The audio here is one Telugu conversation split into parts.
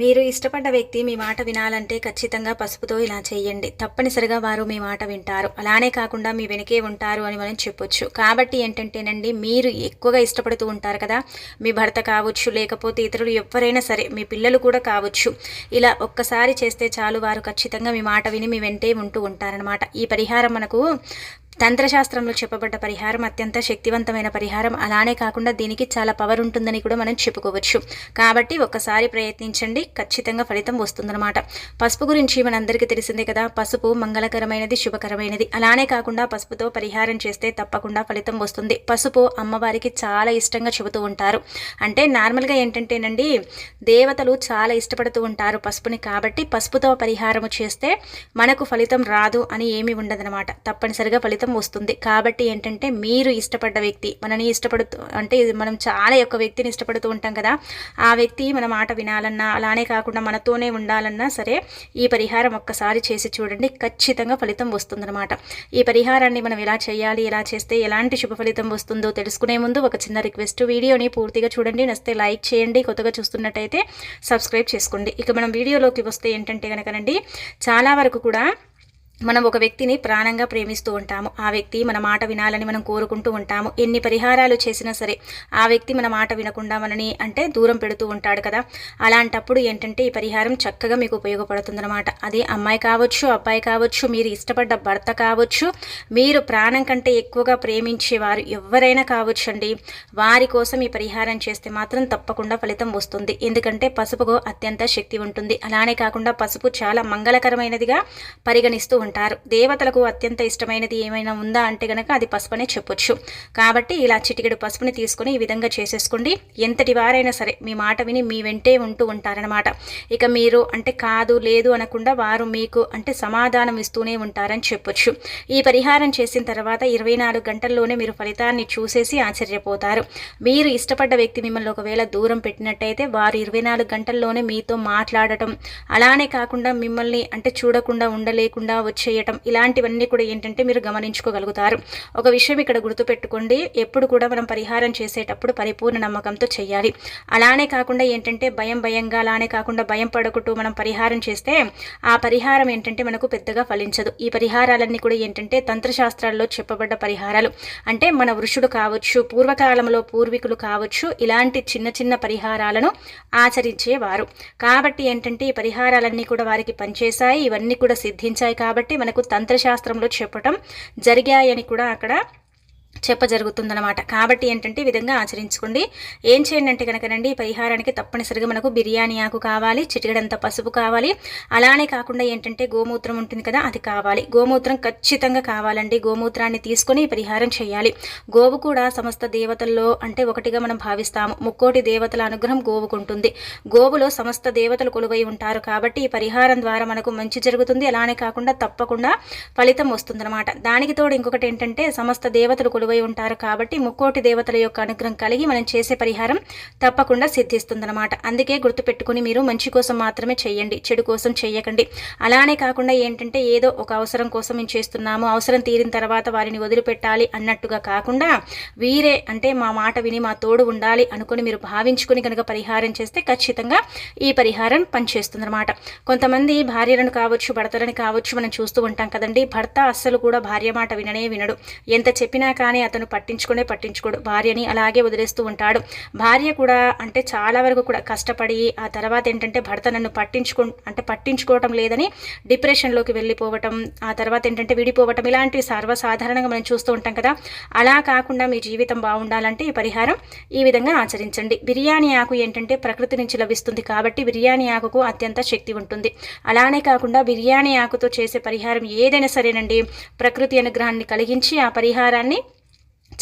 మీరు ఇష్టపడ్డ వ్యక్తి మీ మాట వినాలంటే ఖచ్చితంగా పసుపుతో ఇలా చేయండి తప్పనిసరిగా వారు మీ మాట వింటారు. అలానే కాకుండా మీ వెనకే ఉంటారు అని మనం చెప్పొచ్చు. కాబట్టి ఏంటంటేనండి మీరు ఎక్కువగా ఇష్టపడుతూ ఉంటారు కదా మీ భర్త కావచ్చు లేకపోతే ఇతరులు ఎవరైనా సరే మీ పిల్లలు కూడా కావచ్చు. ఇలా ఒక్కసారి చేస్తే చాలు వారు ఖచ్చితంగా మీ మాట విని మీ వెంటే ఉంటూ ఉంటారనమాట ఈ పరిహారం మనకు తంత్రశాస్త్రంలో చెప్పబడ్డ పరిహారం అత్యంత శక్తివంతమైన పరిహారం. అలానే కాకుండా దీనికి చాలా పవర్ ఉంటుందని కూడా మనం చెప్పుకోవచ్చు. కాబట్టి ఒక్కసారి ప్రయత్నించండి. ఖచ్చితంగా ఫలితం వస్తుందన్నమాట. పసుపు గురించి మనందరికీ తెలిసిందే కదా. పసుపు మంగళకరమైనది శుభకరమైనది. అలానే కాకుండా పసుపుతో పరిహారం చేస్తే తప్పకుండా ఫలితం వస్తుంది. పసుపు అమ్మవారికి చాలా ఇష్టంగా చెబుతూ ఉంటారు. అంటే నార్మల్గా ఏంటంటేనండి దేవతలు చాలా ఇష్టపడుతూ ఉంటారు పసుపుని కాబట్టి పసుపుతో పరిహారము చేస్తే మనకు ఫలితం రాదు అని ఏమీ ఉండదనమాట తప్పనిసరిగా ఫలితం వస్తుంది. కాబట్టి ఏంటంటే మీరు ఇష్టపడ్డ వ్యక్తి మనని ఇష్టపడుతూ అంటే ఇది మనం చాలా యొక్క వ్యక్తిని ఇష్టపడుతూ ఉంటాం కదా ఆ వ్యక్తి మన మాట వినాలన్నా అలానే కాకుండా మనతోనే ఉండాలన్నా సరే ఈ పరిహారం ఒక్కసారి చేసి చూడండి ఖచ్చితంగా ఫలితం వస్తుందన్నమాట. ఈ పరిహారాన్ని మనం ఎలా చేయాలి ఎలా చేస్తే ఎలాంటి శుభ ఫలితం వస్తుందో తెలుసుకునే ముందు ఒక చిన్న రిక్వెస్ట్ వీడియోని పూర్తిగా చూడండి నస్తే లైక్ చేయండి కొత్తగా చూస్తున్నట్టయితే సబ్స్క్రైబ్ చేసుకోండి. ఇక మనం వీడియోలోకి వస్తే ఏంటంటే కనుకనండి చాలా వరకు కూడా మనం ఒక వ్యక్తిని ప్రాణంగా ప్రేమిస్తూ ఉంటాము. ఆ వ్యక్తి మన మాట వినాలని మనం కోరుకుంటూ ఉంటాము. ఎన్ని పరిహారాలు చేసినా సరే ఆ వ్యక్తి మన మాట వినకుండా మనని అంటే దూరం పెడుతూ ఉంటాడు కదా. అలాంటప్పుడు ఏంటంటే ఈ పరిహారం చక్కగా మీకు ఉపయోగపడుతుందన్నమాట. అది అమ్మాయి కావచ్చు అబ్బాయి కావచ్చు మీరు ఇష్టపడ్డ భర్త కావచ్చు మీరు ప్రాణం కంటే ఎక్కువగా ప్రేమించేవారు ఎవరైనా కావచ్చు అండి వారి కోసం ఈ పరిహారం చేస్తే మాత్రం తప్పకుండా ఫలితం వస్తుంది. ఎందుకంటే పసుపుకు అత్యంత శక్తి ఉంటుంది. అలానే కాకుండా పసుపు చాలా మంగళకరమైనదిగా పరిగణిస్తూ ఉంటారు. దేవతలకు అత్యంత ఇష్టమైనది ఏమైనా ఉందా అంటే గనక అది పసుపునే చెప్పొచ్చు. కాబట్టి ఇలా చిటికెడు పసుపుని తీసుకొని ఈ విధంగా చేసేసుకోండి. ఎంతటి వారైనా సరే మీ మాట విని మీ వెంటే ఉంటూ ఉంటారనమాట ఇక మీరు అంటే కాదు లేదు అనకుండా వారు మీకు అంటే సమాధానం ఇస్తూనే ఉంటారని చెప్పొచ్చు. ఈ పరిహారం చేసిన తర్వాత ఇరవై నాలుగు గంటల్లోనే మీరు ఫలితాన్ని చూసేసి ఆశ్చర్యపోతారు. మీరు ఇష్టపడ్డ వ్యక్తి మిమ్మల్ని ఒకవేళ దూరం పెట్టినట్టయితే వారు ఇరవై నాలుగు గంటల్లోనే మీతో మాట్లాడటం. అలానే కాకుండా మిమ్మల్ని అంటే చూడకుండా ఉండలేకుండా వచ్చేయటం ఇలాంటివన్నీ కూడా ఏంటంటే మీరు గమనించుకోగలుగుతారు. ఒక విషయం ఇక్కడ గుర్తుపెట్టుకోండి. ఎప్పుడు కూడా మనం పరిహారం చేసేటప్పుడు పరిపూర్ణ నమ్మకంతో చేయాలి. అలానే కాకుండా ఏంటంటే భయం భయంగా అలానే కాకుండా భయం పడకుంటూ మనం పరిహారం చేస్తే ఆ పరిహారం ఏంటంటే మనకు పెద్దగా ఫలించదు. ఈ పరిహారాలన్నీ కూడా ఏంటంటే తంత్రశాస్త్రాల్లో చెప్పబడ్డ పరిహారాలు. అంటే మన వృషుడు కావచ్చు పూర్వకాలంలో పూర్వీకులు కావచ్చు ఇలాంటి చిన్న చిన్న పరిహారాలను ఆచరించేవారు. కాబట్టి ఏంటంటే ఈ పరిహారాలన్నీ కూడా వారికి పనిచేశాయి. ఇవన్నీ కూడా సిద్ధించాయి. కాబట్టి మనకు తంత్రశాస్త్రంలో చెప్పటం జరిగాయని కూడా అక్కడ చెప్ప జరుగుతుందనమాట కాబట్టి ఏంటంటే ఈ విధంగా ఆచరించుకోండి. ఏం చేయండి అంటే కనుకనండి ఈ పరిహారానికి తప్పనిసరిగా మనకు బిర్యానీ ఆకు కావాలి చిటికడంత పసుపు కావాలి. అలానే కాకుండా ఏంటంటే గోమూత్రం ఉంటుంది కదా అది కావాలి. గోమూత్రం ఖచ్చితంగా కావాలండి. గోమూత్రాన్ని తీసుకొని ఈ పరిహారం చేయాలి. గోవు కూడా సమస్త దేవతల్లో అంటే ఒకటిగా మనం భావిస్తాము. ముక్కోటి దేవతల అనుగ్రహం గోవుకుంటుంది. గోవులో సమస్త దేవతలు కొలువై ఉంటారు కాబట్టి ఈ పరిహారం ద్వారా మనకు మంచి జరుగుతుంది. అలానే కాకుండా తప్పకుండా ఫలితం వస్తుందన్నమాట. దానికి తోడు ఇంకొకటి ఏంటంటే సమస్త దేవతలు కొలువై ఉంటారు కాబట్టి ముక్కోటి దేవతల యొక్క అనుగ్రహం కలిగి మనం చేసే పరిహారం తప్పకుండా సిద్ధిస్తుందన్నమాట. అందుకే గుర్తుపెట్టుకుని మీరు మంచి కోసం మాత్రమే చేయండి చెడు కోసం చేయకండి. అలానే కాకుండా ఏంటంటే ఏదో ఒక అవసరం కోసం మేము చేస్తున్నాము అవసరం తీరిన తర్వాత వారిని వదిలిపెట్టాలి అన్నట్టుగా కాకుండా వీరే అంటే మా మాట విని మా తోడు ఉండాలి అనుకుని మీరు భావించుకుని కనుక పరిహారం చేస్తే ఖచ్చితంగా ఈ పరిహారం పనిచేస్తుందన్నమాట. కొంతమంది భార్యలను కావచ్చు భర్తలను కావచ్చు మనం చూస్తూ ఉంటాం కదండి భర్త అస్సలు కూడా భార్య మాట విననే వినడు. ఎంత చెప్పినా కానీ అతను పట్టించుకునే పట్టించుకోడు. భార్యని అలాగే వదిలేస్తూ ఉంటాడు. భార్య కూడా అంటే చాలా వరకు కూడా కష్టపడి ఆ తర్వాత ఏంటంటే భర్త నన్ను పట్టించుకో అంటే పట్టించుకోవటం లేదని డిప్రెషన్లోకి వెళ్ళిపోవటం ఆ తర్వాత ఏంటంటే విడిపోవటం ఇలాంటివి సర్వసాధారణంగా మనం చూస్తూ ఉంటాం కదా. అలా కాకుండా మీ జీవితం బాగుండాలంటే ఈ పరిహారం ఈ విధంగా ఆచరించండి. బిర్యానీ ఆకు ఏంటంటే ప్రకృతి నుంచి లభిస్తుంది కాబట్టి బిర్యానీ ఆకుకు అత్యంత శక్తి ఉంటుంది. అలానే కాకుండా బిర్యానీ ఆకుతో చేసే పరిహారం ఏదైనా సరేనండి. ప్రకృతి అనుగ్రహాన్ని కలిగించి ఆ పరిహారాన్ని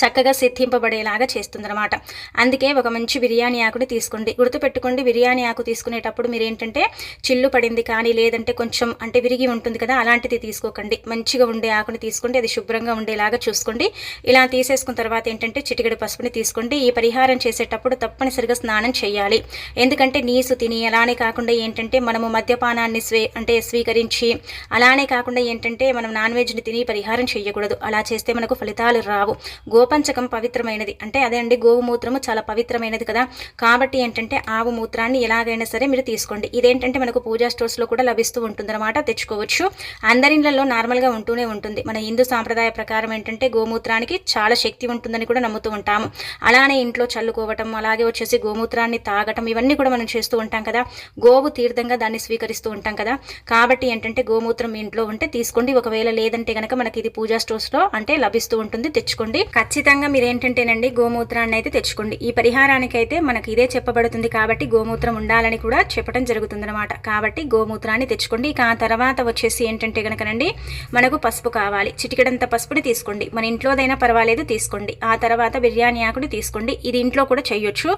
చక్కగా సిద్ధింపబడేలాగా చేస్తుందన్నమాట. అందుకే ఒక మంచి బిర్యానీ ఆకుని తీసుకోండి. గుర్తుపెట్టుకోండి బిర్యానీ ఆకు తీసుకునేటప్పుడు మీరు ఏంటంటే చిల్లు పడింది కానీ లేదంటే కొంచెం అంటే విరిగి ఉంటుంది కదా అలాంటిది తీసుకోకండి. మంచిగా ఉండే ఆకుని తీసుకోండి అది శుభ్రంగా ఉండేలాగా చూసుకోండి. ఇలా తీసేసుకున్న తర్వాత ఏంటంటే చిటికెడు పసుపుని తీసుకోండి. ఈ పరిహారం చేసేటప్పుడు తప్పనిసరిగా స్నానం చేయాలి. ఎందుకంటే నీసు తిని అలానే కాకుండా ఏంటంటే మనము మద్యపానాన్ని స్వే అంటే స్వీకరించి అలానే కాకుండా ఏంటంటే మనం నాన్ వెజ్ని తిని పరిహారం చేయకూడదు. అలా చేస్తే మనకు ఫలితాలు రావు. గోప గోపంచకం పవిత్రమైనది. అంటే అదే అండి గోవు మూత్రము చాలా పవిత్రమైనది కదా. కాబట్టి ఏంటంటే ఆవు మూత్రాన్ని ఎలాగైనా సరే మీరు తీసుకోండి. ఇదేంటంటే మనకు పూజా స్టోర్స్లో కూడా లభిస్తూ ఉంటుందన్నమాట తెచ్చుకోవచ్చు. అందరిళ్ళల్లో నార్మల్గా ఉంటూనే ఉంటుంది. మన హిందూ సాంప్రదాయ ప్రకారం ఏంటంటే గోమూత్రానికి చాలా శక్తి ఉంటుందని కూడా నమ్ముతూ ఉంటాము. అలానే ఇంట్లో చల్లుకోవటం అలాగే వచ్చేసి గోమూత్రాన్ని తాగటం ఇవన్నీ కూడా మనం చేస్తూ ఉంటాం కదా. గోవు తీర్థంగా దాన్ని స్వీకరిస్తూ ఉంటాం కదా. కాబట్టి ఏంటంటే గోమూత్రం ఇంట్లో ఉంటే తీసుకోండి. ఒకవేళ లేదంటే కనుక మనకి ఇది పూజా స్టోర్స్లో అంటే లభిస్తూ ఉంటుంది. తెచ్చుకోండి. ఖచ్చితంగా మీరు ఏంటంటేనండి గోమూత్రాన్ని అయితే తెచ్చుకోండి. ఈ పరిహారానికి అయితే మనకి ఇదే చెప్పబడుతుంది కాబట్టి గోమూత్రం ఉండాలని కూడా చెప్పడం జరుగుతుందనమాట కాబట్టి గోమూత్రాన్ని తెచ్చుకోండి. ఇక ఆ తర్వాత వచ్చేసి ఏంటంటే కనుకనండి మనకు పసుపు కావాలి. చిటికెడంత పసుపుని తీసుకోండి. మన ఇంట్లోదైనా పర్వాలేదు తీసుకోండి. ఆ తర్వాత బిర్యానీ ఆకుని తీసుకోండి. ఇది ఇంట్లో కూడా చేయొచ్చు.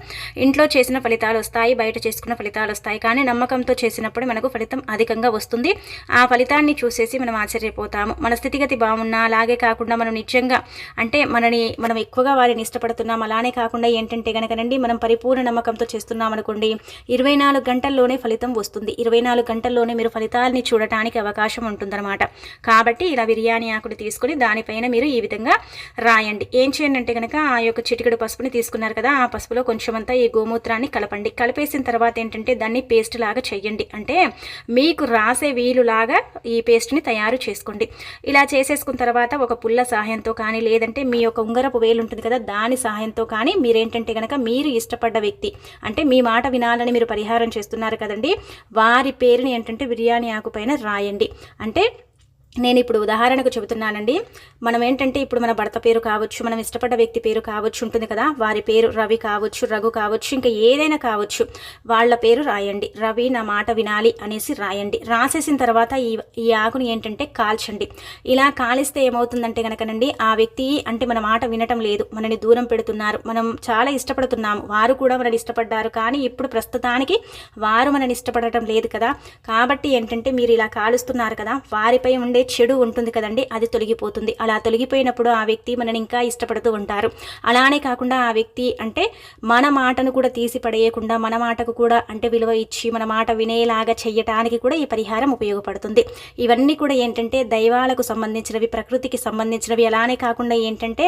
ఇంట్లో చేసిన ఫలితాలు వస్తాయి బయట చేసుకున్న ఫలితాలు వస్తాయి. కానీ నమ్మకంతో చేసినప్పుడు మనకు ఫలితం అధికంగా వస్తుంది. ఆ ఫలితాన్ని చూసేసి మనం ఆశ్చర్యపోతాము. మన స్థితిగతి బాగున్నా అలాగే కాకుండా మనం నిజంగా అంటే మనని మనం ఎక్కువగా వారిని ఇష్టపడుతున్నాం. అలానే కాకుండా ఏంటంటే కనుకనండి మనం పరిపూర్ణ నమ్మకంతో చేస్తున్నాం అనుకోండి ఇరవై నాలుగు గంటల్లోనే ఫలితం వస్తుంది. ఇరవై నాలుగు గంటల్లోనే మీరు ఫలితాలని చూడటానికి అవకాశం ఉంటుందన్నమాట. కాబట్టి ఇలా బిర్యానీ ఆకుని తీసుకొని దానిపైన మీరు ఈ విధంగా రాయండి. ఏం చేయండి అంటే కనుక ఆ యొక్క చిటికెడు పసుపుని తీసుకున్నారు కదా ఆ పసుపులో కొంచెం అంతా ఈ గోమూత్రాన్ని కలపండి. కలిపేసిన తర్వాత ఏంటంటే దాన్ని పేస్ట్ లాగా చెయ్యండి అంటే మీకు రాసే వీలులాగా ఈ పేస్ట్ని తయారు చేసుకోండి. ఇలా చేసేసుకున్న తర్వాత ఒక పుల్ల సహాయంతో కానీ లేదంటే మీ యొక్క ఉంగరపు వేలు ఉంటుంది కదా దాని సహాయంతో కానీ మీరేంటంటే కనుక మీరు ఇష్టపడ్డ వ్యక్తి అంటే మీ మాట వినాలని మీరు పరిహారం చేస్తున్నారు కదండి వారి పేరుని ఏంటంటే బిర్యానీ ఆకు పైన రాయండి. అంటే నేను ఇప్పుడు ఉదాహరణకు చెబుతున్నానండి. మనం ఏంటంటే ఇప్పుడు మన భర్త పేరు కావచ్చు మనం ఇష్టపడ్డ వ్యక్తి పేరు కావచ్చు ఉంటుంది కదా. వారి పేరు రవి కావచ్చు రఘు కావచ్చు ఇంకా ఏదైనా కావచ్చు. వాళ్ళ పేరు రాయండి. రవి నా మాట వినాలి అనేసి రాయండి. రాసేసిన తర్వాత ఈ ఈ ఆకుని ఏంటంటే కాల్చండి. ఇలా కాలిస్తే ఏమవుతుందంటే కనుకనండి ఆ వ్యక్తి అంటే మన మాట వినటం లేదు. మనని దూరం పెడుతున్నారు. మనం చాలా ఇష్టపడుతున్నాము. వారు కూడా మనని ఇష్టపడ్డారు. కానీ ఇప్పుడు ప్రస్తుతానికి వారు మనని ఇష్టపడటం లేదు కదా. కాబట్టి ఏంటంటే మీరు ఇలా కాలుస్తున్నారు కదా. వారిపై ఉండే చెడు ఉంటుంది కదండి అది తొలగిపోతుంది. అలా తొలగిపోయినప్పుడు ఆ వ్యక్తి మనని ఇంకా ఇష్టపడుతూ ఉంటారు. అలానే కాకుండా ఆ వ్యక్తి అంటే మన మాటను కూడా తీసి పడేయకుండా మన మాటకు కూడా అంటే విలువ ఇచ్చి మన మాట వినేలాగా చెయ్యటానికి కూడా ఈ పరిహారం ఉపయోగపడుతుంది. ఇవన్నీ కూడా ఏంటంటే దైవాలకు సంబంధించినవి ప్రకృతికి సంబంధించినవి. అలానే కాకుండా ఏంటంటే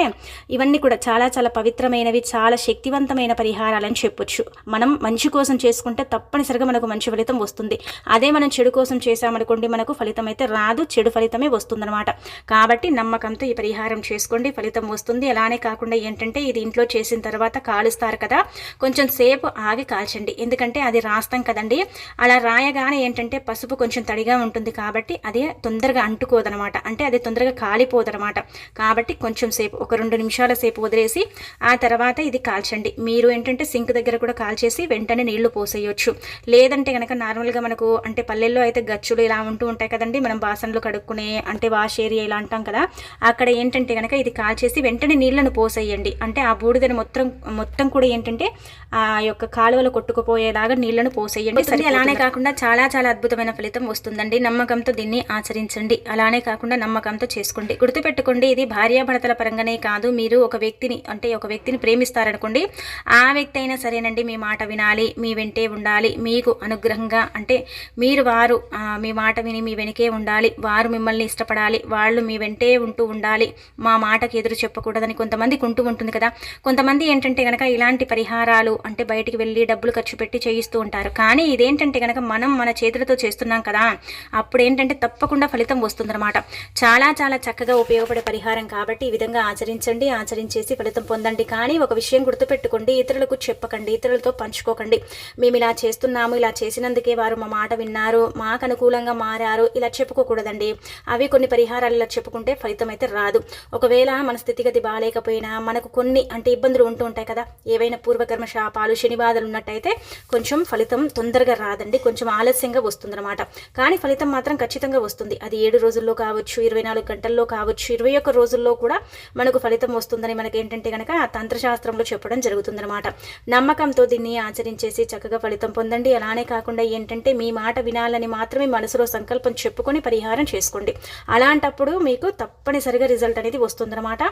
ఇవన్నీ కూడా చాలా చాలా పవిత్రమైనవి చాలా శక్తివంతమైన పరిహారాలని చెప్పొచ్చు. మనం మంచి కోసం చేసుకుంటే తప్పనిసరిగా మనకు మంచి ఫలితం వస్తుంది. అదే మనం చెడు కోసం చేసామనుకోండి మనకు ఫలితం అయితే రాదు చెడు ఫలితం ఫలితమే వస్తుందన్నమాట. కాబట్టి నమ్మకంతో ఈ పరిహారం చేసుకోండి ఫలితం వస్తుంది. అలానే కాకుండా ఏంటంటే ఇది ఇంట్లో చేసిన తర్వాత కాలుస్తారు కదా కొంచెం సేపు ఆగి కాల్చండి. ఎందుకంటే అది రాస్తాం కదండి. అలా రాయగానే ఏంటంటే పసుపు కొంచెం తడిగా ఉంటుంది కాబట్టి అది తొందరగా అంటుకోదనమాట అంటే అది తొందరగా కాలిపోదనమాట కాబట్టి కొంచెం సేపు ఒక రెండు నిమిషాల సేపు వదిలేసి ఆ తర్వాత ఇది కాల్చండి. మీరు ఏంటంటే సింక్ దగ్గర కూడా కాల్చేసి వెంటనే నీళ్ళు పోసేయొచ్చు. లేదంటే కనుక నార్మల్గా మనకు అంటే పల్లెల్లో అయితే గచ్చులు ఇలా ఉంటూ ఉంటాయి కదండి. మనం బాసన్లు కడుక్కు చేసుకునే అంటే వాష్ ఏరియా ఇలా అంటాం కదా అక్కడ ఏంటంటే కనుక ఇది కాల్చేసి వెంటనే నీళ్ళను పోసేయండి. అంటే ఆ బూడిదని మొత్తం మొత్తం కూడా ఏంటంటే ఆ యొక్క కాలువలో కొట్టుకుపోయేలాగా నీళ్ళను పోసేయండి. సరే అలానే కాకుండా చాలా చాలా అద్భుతమైన ఫలితం వస్తుందండి. నమ్మకంతో దీన్ని ఆచరించండి. అలానే కాకుండా నమ్మకంతో చేసుకోండి. గుర్తుపెట్టుకోండి ఇది భార్యాభర్తల పరంగానే కాదు. మీరు ఒక వ్యక్తిని అంటే ఒక వ్యక్తిని ప్రేమిస్తారనుకోండి ఆ వ్యక్తి అయినా సరేనండి మీ మాట వినాలి మీ వెంటే ఉండాలి మీకు అనుగ్రహంగా అంటే మీరు వారు మీ మాట విని మీ వెనకే ఉండాలి వారు మిమ్మల్ని మిమ్మల్ని ఇష్టపడాలి. వాళ్ళు మీ వెంటే ఉంటూ ఉండాలి. మా మాటకి ఎదురు చెప్పకూడదని కొంతమందికి ఉంటూ ఉంటుంది కదా. కొంతమంది ఏంటంటే కనుక ఇలాంటి పరిహారాలు అంటే బయటికి వెళ్ళి డబ్బులు ఖర్చు పెట్టి చేయిస్తూ ఉంటారు. కానీ ఇదేంటంటే కనుక మనం మన చేతులతో చేస్తున్నాం కదా. అప్పుడు ఏంటంటే తప్పకుండా ఫలితం వస్తుందన్నమాట. చాలా చాలా చక్కగా ఉపయోగపడే పరిహారం కాబట్టి ఈ విధంగా ఆచరించండి ఆచరించేసి ఫలితం పొందండి. కానీ ఒక విషయం గుర్తుపెట్టుకోండి. ఇతరులకు చెప్పకండి ఇతరులతో పంచుకోకండి. మేము ఇలా చేస్తున్నాము ఇలా చేసినందుకే వారు మా మాట విన్నారు మాకు అనుకూలంగా మారారు ఇలా చెప్పుకోకూడదండి. అవి కొన్ని పరిహారాలలో చెప్పుకుంటే ఫలితం అయితే రాదు. ఒకవేళ మన స్థితిగతి బాగాలేకపోయినా మనకు కొన్ని అంటే ఇబ్బందులు ఉంటూ ఉంటాయి కదా. ఏవైనా పూర్వకర్మ శాపాలు శని బాధలు ఉన్నట్టయితే కొంచెం ఫలితం తొందరగా రాదండి. కొంచెం ఆలస్యంగా వస్తుందన్నమాట. కానీ ఫలితం మాత్రం ఖచ్చితంగా వస్తుంది. అది ఏడు రోజుల్లో కావచ్చు ఇరవై నాలుగు గంటల్లో కావచ్చు ఇరవై ఒక్క రోజుల్లో కూడా మనకు ఫలితం వస్తుందని మనకి ఏంటంటే కనుక తంత్రశాస్త్రంలో చెప్పడం జరుగుతుందన్నమాట. నమ్మకంతో దీన్ని ఆచరించేసి చక్కగా ఫలితం పొందండి. అలానే కాకుండా ఏంటంటే మీ మాట వినాలని మాత్రమే మనసులో సంకల్పం చెప్పుకొని పరిహారం చేసుకోండి. చేసుకోండి అలాంటప్పుడు మీకు తప్పనిసరిగా రిజల్ట్ అనేది వస్తుందన్నమాట.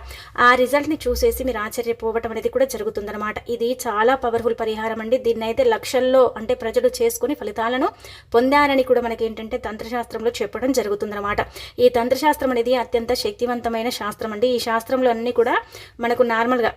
ఆ రిజల్ట్ని చూసేసి మీరు ఆశ్చర్యపోవటం అనేది కూడా జరుగుతుందన్నమాట. ఇది చాలా పవర్ఫుల్ పరిహారం అండి. దీన్ని అయితే లక్షల్లో అంటే ప్రజలు చేసుకుని ఫలితాలను పొందారని కూడా మనకి ఏంటంటే తంత్రశాస్త్రంలో చెప్పడం జరుగుతుందన్నమాట. ఈ తంత్రశాస్త్రం అనేది అత్యంత శక్తివంతమైన శాస్త్రం అండి. ఈ శాస్త్రంలో అన్నీ కూడా మనకు నార్మల్గా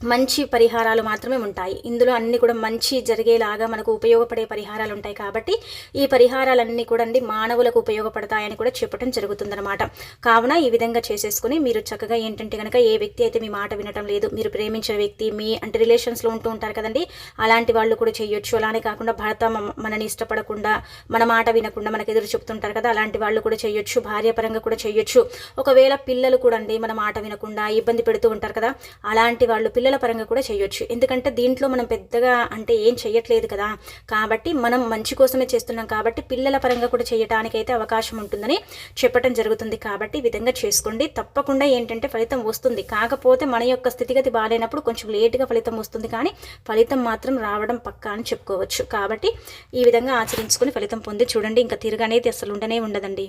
మంచి పరిహారాలు మాత్రమే ఉంటాయి. ఇందులో అన్ని కూడా మంచి జరిగేలాగా మనకు ఉపయోగపడే పరిహారాలు ఉంటాయి కాబట్టి ఈ పరిహారాలన్నీ కూడా అండి మానవులకు ఉపయోగపడతాయని కూడా చెప్పడం జరుగుతుందన్నమాట. కావున ఈ విధంగా చేసేసుకుని మీరు చక్కగా ఏంటంటే కనుక ఏ వ్యక్తి అయితే మీ మాట వినటం లేదు మీరు ప్రేమించిన వ్యక్తి మీ అంటే రిలేషన్స్లో ఉంటూ ఉంటారు కదండి అలాంటి వాళ్ళు కూడా చేయొచ్చు. అలానే కాకుండా భర్త మనని ఇష్టపడకుండా మన మాట వినకుండా మనకు ఎదురు చెప్తుంటారు కదా అలాంటి వాళ్ళు కూడా చేయొచ్చు భార్యాపరంగా కూడా చేయొచ్చు. ఒకవేళ పిల్లలు కూడా అండి మన మాట వినకుండా ఇబ్బంది పెడుతూ ఉంటారు కదా అలాంటి వాళ్ళు పిల్లల పరంగా కూడా చేయొచ్చు. ఎందుకంటే దీంట్లో మనం పెద్దగా అంటే ఏం చేయట్లేదు కదా. కాబట్టి మనం మంచి కోసమే చేస్తున్నాం కాబట్టి పిల్లల పరంగా కూడా చేయటానికైతే అవకాశం ఉంటుందని చెప్పడం జరుగుతుంది. కాబట్టి ఈ విధంగా చేసుకోండి. తప్పకుండా ఏంటంటే ఫలితం వస్తుంది. కాకపోతే మన యొక్క స్థితిగతి బాగాలేనప్పుడు కొంచెం లేటుగా ఫలితం వస్తుంది కానీ ఫలితం మాత్రం రావడం పక్కా అని చెప్పుకోవచ్చు. కాబట్టి ఈ విధంగా ఆచరించుకుని ఫలితం పొంది చూడండి. ఇంకా తిరగనేది అసలు ఉండనే ఉండదండి.